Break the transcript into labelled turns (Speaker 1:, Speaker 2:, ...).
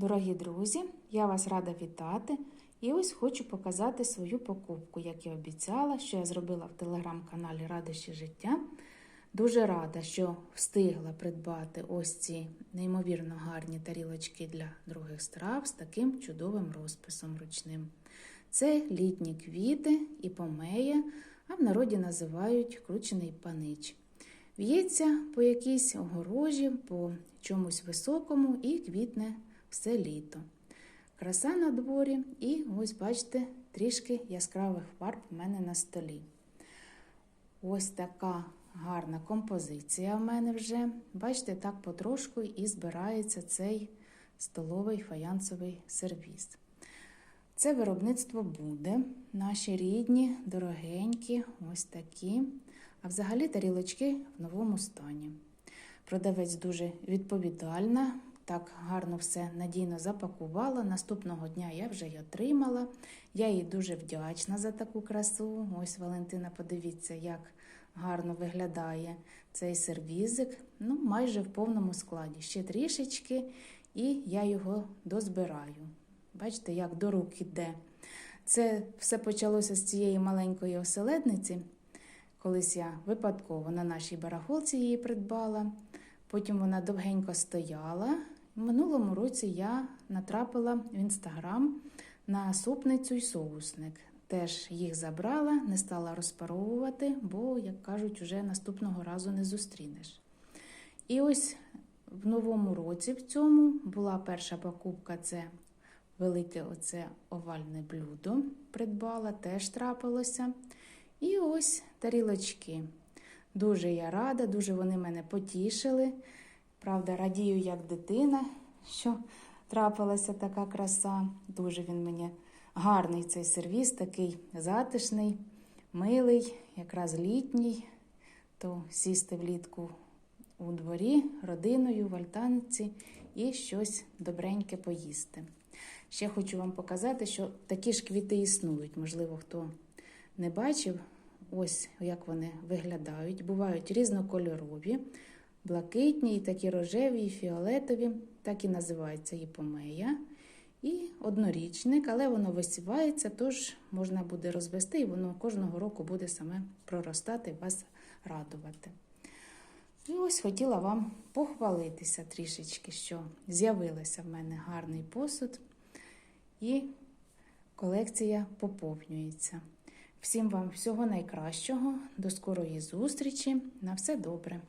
Speaker 1: Дорогі друзі, я вас рада вітати. І ось хочу показати свою покупку, як і обіцяла, що я зробила в телеграм-каналі Радощі життя. Дуже рада, що встигла придбати ось ці неймовірно гарні тарілочки для других страв з таким чудовим розписом ручним. Це літні квіти і помея, а в народі називають кручений панич. В'ється по якійсь огорожі, по чомусь високому і квітне все літо. Краса на дворі, і ось, бачите, трішки яскравих фарб в мене на столі. Ось така гарна композиція в мене вже. Бачите, так потрошку і збирається цей столовий фаянсовий сервіс. Це виробництво буде, наші рідні, дорогенькі, ось такі. А взагалі тарілочки в новому стані. Продавець дуже відповідальна, так гарно все надійно запакувала. Наступного дня я вже й отримала. Я їй дуже вдячна за таку красу. Ось Валентина, подивіться, як гарно виглядає цей сервізик. Ну, майже в повному складі. Ще трішечки, і я його дозбираю. Бачите, як до рук іде. Це все почалося з цієї маленької оселедниці. Колись я випадково на нашій барахолці її придбала. Потім вона довгенько стояла. В минулому році я натрапила в інстаграм на супницю й соусник. Теж їх забрала, не стала розпаровувати, бо, як кажуть, уже наступного разу не зустрінеш. І ось в новому році в цьому була перша покупка це велике оце овальне блюдо. Придбала, теж трапилося. І ось тарілочки. Дуже я рада, дуже вони мене потішили. Правда, радію як дитина, що трапилася така краса. Дуже він мені гарний цей сервіс, такий затишний, милий, якраз літній. То сісти влітку у дворі родиною, в альтанці і щось добреньке поїсти. Ще хочу вам показати, що такі ж квіти існують. Можливо, хто не бачив, ось як вони виглядають. Бувають різнокольорові, блакитні, такі рожеві, і фіолетові, так і називається іпомея. І однорічник, але воно висівається, тож можна буде розвести, і воно кожного року буде саме проростати, вас радувати. І ось хотіла вам похвалитися трішечки, що з'явилося в мене гарний посуд, і колекція поповнюється. Всім вам всього найкращого, до скорої зустрічі. На все добре!